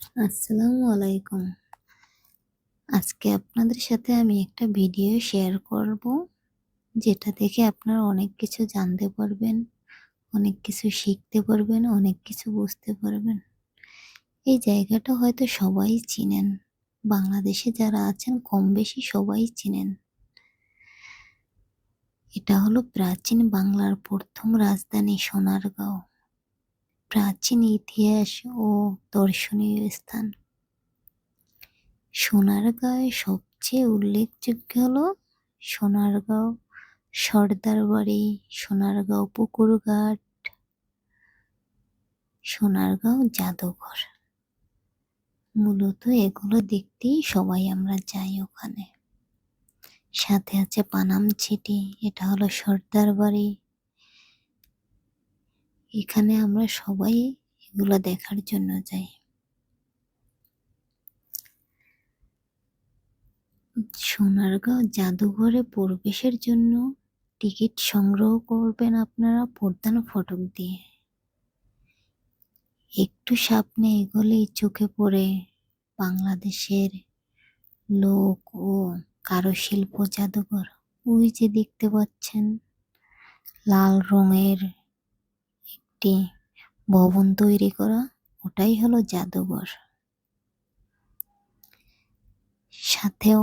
আসসালামু আলাইকুম। আজকে আপনাদের সাথে আমি একটা ভিডিও শেয়ার করব, যেটা দেখে আপনারা অনেক কিছু জানতে পারবেন, অনেক কিছু শিখতে পারবেন, অনেক কিছু বুঝতে পারবেন। এই জায়গাটা হয়তো সবাই চিনেন, বাংলাদেশে যারা আছেন কম বেশি সবাই চিনেন। এটা হলো প্রাচীন বাংলার প্রথম রাজধানী সোনারগাঁও। প্রাচীন ইতিহাস ও দর্শনীয় স্থান। সোনারগাঁয়ে সবচেয়ে উল্লেখযোগ্য হলো সোনারগাঁও সর্দার বাড়ি সোনারগাঁও পুকুরঘাট সোনারগাঁও জাদুঘর। মূলত এগুলো দেখতেই সবাই আমরা যাই ওখানে। সাথে আছে পানাম ছিটি, এটা হলো সর্দার বাড়ি এখানে আমরা সবাই এগুলো দেখার জন্য যাই। সোনারগাঁও জাদুঘরে প্রবেশের জন্য টিকিট সংগ্রহ করবেন আপনারা প্রধান ফটক দিয়ে। একটু সামনে এগোলেই চোখে পড়ে বাংলাদেশের লোক ও কারুশিল্প জাদুঘর। ওই যে দেখতে পাচ্ছেন, লাল রঙের একটি ভবন তৈরি করা, ওটাই হলো জাদুঘর। সাথেও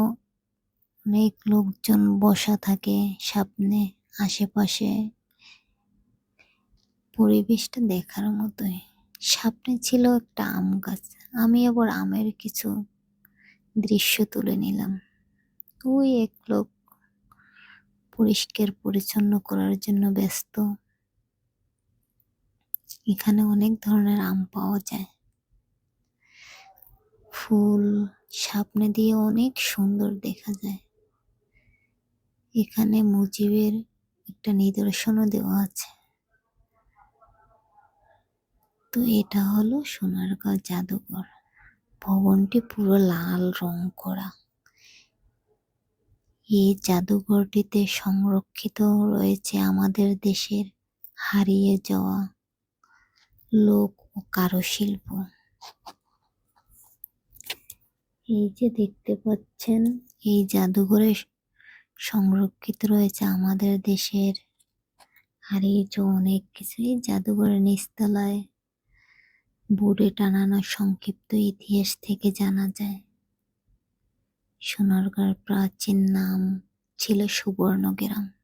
অনেক লোকজন বসা থাকে সামনে, আশেপাশে। পরিবেশটা দেখার মতোই। সামনে ছিল একটা আম গাছ। আমি আবার আমের কিছু দৃশ্য তুলে নিলাম। ওই এক লোক পরিষ্কার পরিচ্ছন্ন করার জন্য ব্যস্ত। এখানে অনেক ধরনের আম পাওয়া যায়। ফুল সামনে দিয়ে অনেক সুন্দর দেখা যায়। এখানে মুজিবের একটা নিদর্শনও দেওয়া আছে। তো এটা হলো সোনারগাঁও জাদুঘর। ভবনটি পুরো লাল রং করা। এই জাদুঘরটিতে সংরক্ষিত রয়েছে আমাদের দেশের হারিয়ে যাওয়া লোক ও কারুশিল্প। এই যে দেখতে পাচ্ছেন, এই জাদুঘরে সংরক্ষিত রয়েছে আমাদের দেশের। আর এই যে অনেক কিছু, এই জাদুঘরের নিচতলায় বোর্ডে টানানো সংক্ষিপ্ত ইতিহাস থেকে জানা যায়। সোনারগাঁর প্রাচীন নাম ছিল সুবর্ণগ্রাম।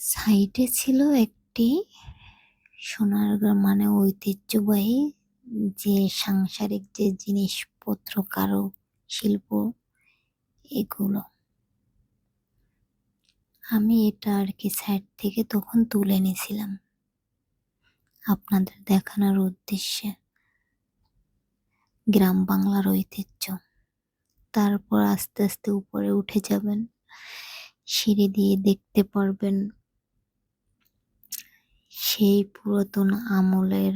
সাইডে ছিল একটি সোনারগাঁ মানে ঐতিহ্যবাহী যে সাংসারিক যে জিনিসপত্র, কারও শিল্প, এগুলো। আমি এটা আর কি সাইড থেকে তখন তুলে নিয়েছিলাম আপনাদের দেখানোর উদ্দেশ্যে। গ্রাম বাংলার ঐতিহ্য। তারপর আস্তে আস্তে উপরে উঠে যাবেন, সিঁড়ি দিয়ে দেখতে পারবেন সেই পুরাতন আমলের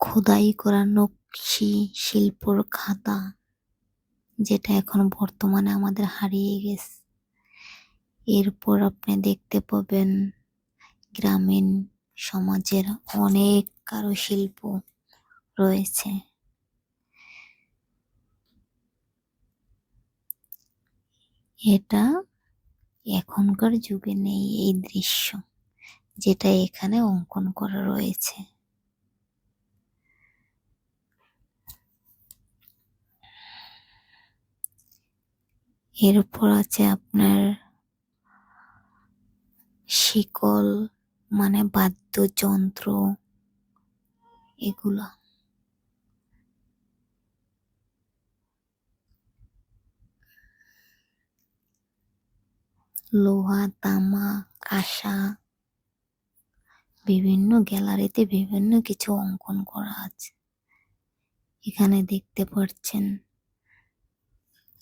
খোদাই করা নকশি শিল্পর খাতা যেটা এখন বর্তমানে আমাদের হারিয়ে গেছে। এরপর আপনি দেখতে পাবেন গ্রামীণ সমাজের অনেক কারুশিল্প রয়েছে। এটা এখনকার যুগে নেই এই দৃশ্য, যেটা এখানে অঙ্কন করা রয়েছে। এরপর আছে আপনার শিকল মানে বাদ্যযন্ত্র, এগুলো। লোহা, তামা, কাঁসা, বিভিন্ন গ্যালারিতে বিভিন্ন কিছু অঙ্কন করা আছে। এখানে দেখতে পাচ্ছেন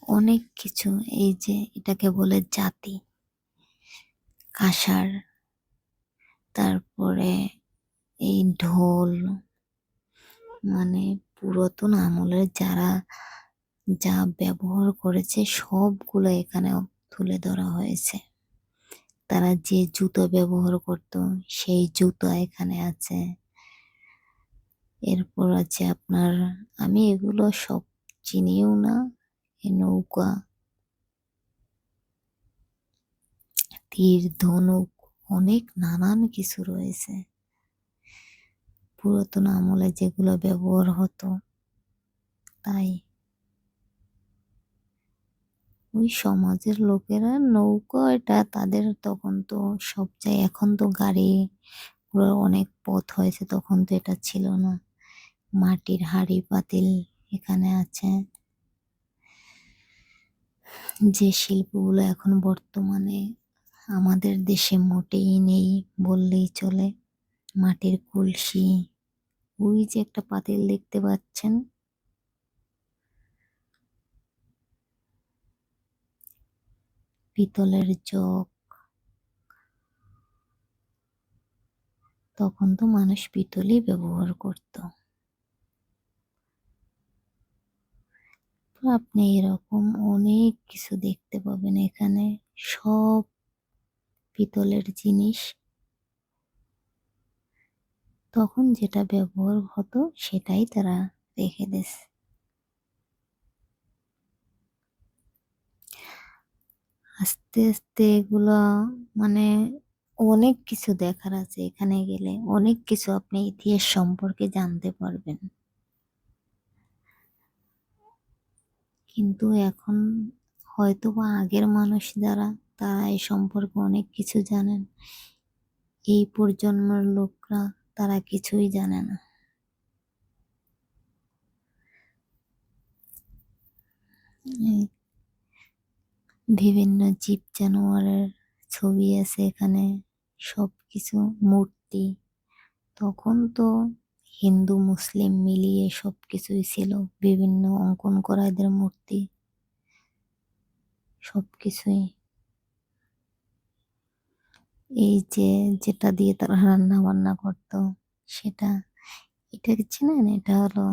অনেক কিছু, এই যে এটাকে বলে জাতি, কাঁসার, তারপরে এই ঢোল মানে পুরাতন আমলের যারা যা ব্যবহার করেছে সবগুলো এখানে তুলে ধরা হয়েছে। তারা যে জুতো ব্যবহার করত, সেই জুতো এখানে আছে। এরপর আছে আপনার, আমি এগুলো সব চিনিও না নৌকা। তীর, ধনুক, অনেক নানান কিছু রয়েছে। পুরাতন আমলে যেগুলো ব্যবহার হতো, তাই ওই সমাজের লোকেরা নৌকা, এটা তাদের তখন তো সব জায়গায় এখন তো গাড়ি পুরো অনেক পথ হয়েছে, তখন তো এটা ছিল না। মাটির হাড়ি পাতিল এখানে আছে। যে শিল্পগুলো এখন বর্তমানে আমাদের দেশে মোটেই নেই বললেই চলে। মাটির কলসি, ওই যে একটা পাতিল দেখতে পাচ্ছেন? পিতলের জগ তখন তো মানুষ পিতলই ব্যবহার করত। আপনি এরকম অনেক কিছু দেখতে পাবেন এখানে। সব পিতলের জিনিস। তখন যেটা ব্যবহার হতো সেটাই তারা রেখে দিয়েছে আস্তে আস্তে এগুলা মানে অনেক কিছু দেখার আছে এখানে গেলে। অনেক কিছু আপনি ইতিহাস সম্পর্কে জানতে পারবেন। কিন্তু এখন হয়তো বা আগের মানুষ যারা, তারা এই সম্পর্কে অনেক কিছু জানেন। এই প্রজন্মের লোকরা তারা কিছুই জানে না। এই বিভিন্ন জীব জানোয়ারের ছবি আছে এখানে সব কিছু মূর্তি। তখন তো হিন্দু, মুসলিম মিলিয়ে সব কিছুই ছিল, বিভিন্ন অঙ্কন করা এদের মূর্তি সব কিছুই এই যে যেটা দিয়ে তারা রান্না বান্না করতো, সেটা, এটা চেনেন? এটা হলো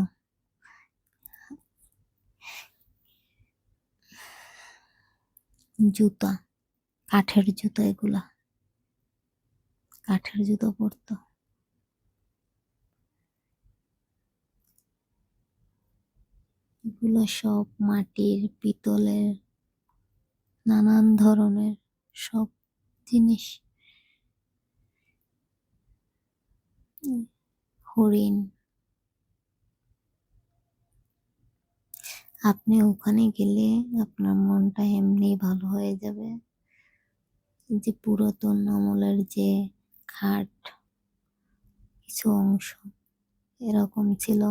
জুতা, কাঠের জুতো এগুলা। কাঠের জুতো পরতো। এগুলো সব মাটির পিতলের, নানান ধরনের সব জিনিস। হরিণ আপনি ওখানে গেলে আপনার মনটা এমনি ভালো হয়ে যাবে। যে পুরাতন আমলের যে খাট, কিছু অংশ এরকম ছিল।